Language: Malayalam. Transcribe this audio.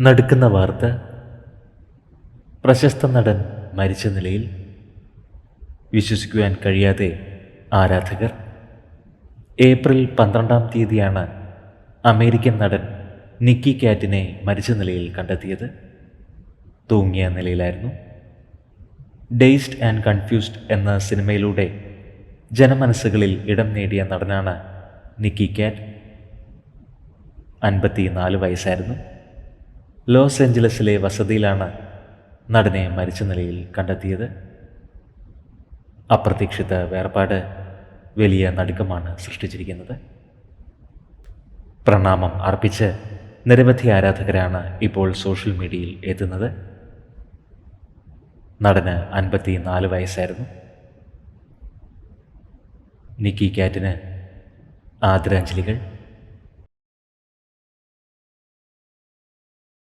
നടുക്കുന്ന വാർത്ത. പ്രശസ്ത നടൻ മരിച്ച നിലയിൽ വിശ്വസിക്കുവാൻ കഴിയാതെ ആരാധകർ. ഏപ്രിൽ പന്ത്രണ്ടാം തീയതിയാണ് അമേരിക്കൻ നടൻ നിക്കി കാറ്റിനെ മരിച്ച നിലയിൽ കണ്ടെത്തിയത്. തൂങ്ങിയ നിലയിലായിരുന്നു. ഡേസ്ഡ് ആൻഡ് കൺഫ്യൂസ്ഡ് എന്ന സിനിമയിലൂടെ ജനമനസ്സുകളിൽ ഇടം നേടിയ നടനാണ് നിക്കി കാറ്റ്. അൻപത്തി നാല് വയസ്സായിരുന്നു. ലോസ് ഏഞ്ചലസിലെ വസതിയിലാണ് നടനെ മരിച്ച നിലയിൽ കണ്ടെത്തിയത്. അപ്രതീക്ഷിത വേർപാട് വലിയ നടുക്കമാണ് സൃഷ്ടിച്ചിരിക്കുന്നത്. പ്രണാമം അർപ്പിച്ച് നിരവധി ആരാധകരാണ് ഇപ്പോൾ സോഷ്യൽ മീഡിയയിൽ എത്തുന്നത്. നടന് അൻപത്തി നാല് വയസ്സായിരുന്നു. നിക്കി കാറ്റിന് ആദരാഞ്ജലികൾ.